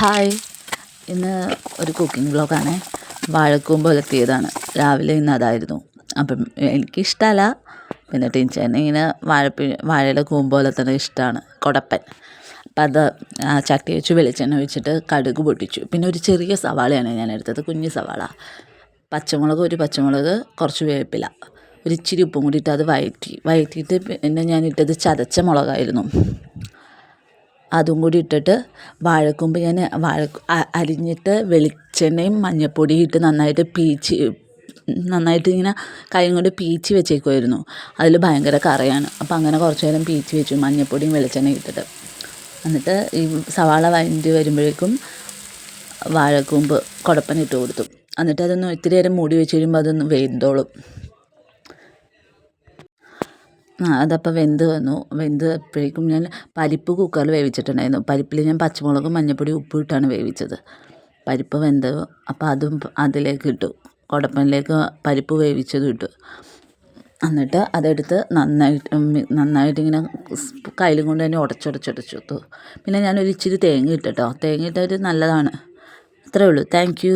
Hi. ഇന്ന് ഒരു cooking വ്ളോഗാണ്. വാഴക്കൂമ്പ് ഉലർത്തിയതാണ് രാവിലെ ഇന്ന് അതായിരുന്നു. അപ്പം എനിക്കിഷ്ടമല്ല പിന്നെ ടീച്ചറിന് ഇങ്ങനെ വാഴപ്പി വാഴയുടെ കൂമ്പ് ഉലർത്തുന്നത് ഇഷ്ടമാണ് കുടപ്പൻ. അപ്പം അത് ചട്ടി വെച്ച് വെളിച്ചെണ്ണ ഒഴിച്ചിട്ട് കടുക് പൊട്ടിച്ചു. പിന്നെ ഒരു ചെറിയ സവാളയാണ് ഞാൻ എടുത്തത്. കുഞ്ഞ് സവാള. പച്ചമുളക് ഒരു പച്ചമുളക് കുറച്ച് വേപ്പില. ഒരു ഇച്ചിരി ഉപ്പും കൂടി ഇട്ട് അത് വഴറ്റി വഴറ്റിയിട്ട് പിന്നെ ഞാൻ ഇട്ടത് ചതച്ച മുളകായിരുന്നു. അതും കൂടി ഇട്ടിട്ട് വാഴക്കൂമ്പ് ഞാൻ വാഴ അരിഞ്ഞിട്ട് വെളിച്ചെണ്ണയും മഞ്ഞൾപ്പൊടിയും ഇട്ട് നന്നായിട്ട് പീച്ച് നന്നായിട്ട് ഇങ്ങനെ കൈ കൊണ്ട് പീച്ച് വെച്ചേക്കുമായിരുന്നു അതിൽ ഭയങ്കര കറയാണ്. അപ്പം അങ്ങനെ കുറച്ച് നേരം പീച്ച് വെച്ചു മഞ്ഞൾപ്പൊടിയും വെളിച്ചെണ്ണയും ഇട്ടിട്ട്. എന്നിട്ട് ഈ സവാള വഴണ്ടി വരുമ്പോഴേക്കും വാഴക്കൂമ്പ് കുടപ്പനിട്ട് കൊടുത്തു. എന്നിട്ട് അതൊന്ന് ഇത്തിരി നേരം മൂടി വെച്ച് കഴിയുമ്പോൾ അതൊന്ന് വെന്തോളും. ആ അതപ്പോൾ വെന്ത് വന്നു. വെന്ത് അപ്പോഴേക്കും ഞാൻ പരിപ്പ് കുക്കറിൽ വേവിച്ചിട്ടുണ്ടായിരുന്നു. പരിപ്പിൽ ഞാൻ പച്ചമുളകും മഞ്ഞൾപ്പൊടി ഉപ്പും ഇട്ടാണ് വേവിച്ചത്. പരിപ്പ് വെന്ത് അപ്പോൾ അതും അതിലേക്ക് ഇട്ടു. കുടപ്പനിലേക്ക് പരിപ്പ് വേവിച്ചതും ഇട്ടു. എന്നിട്ട് അതെടുത്ത് നന്നായിട്ട് നന്നായിട്ട് ഇങ്ങനെ കയ്യിലും കൊണ്ട് തന്നെ ഉടച്ചുടച്ചുടച്ചു. പിന്നെ ഞാനൊരു ഇച്ചിരി തേങ്ങ ഇട്ടിട്ടോ തേങ്ങ ഇട്ടത് നല്ലതാണ്. അത്രേ ഉള്ളൂ. താങ്ക്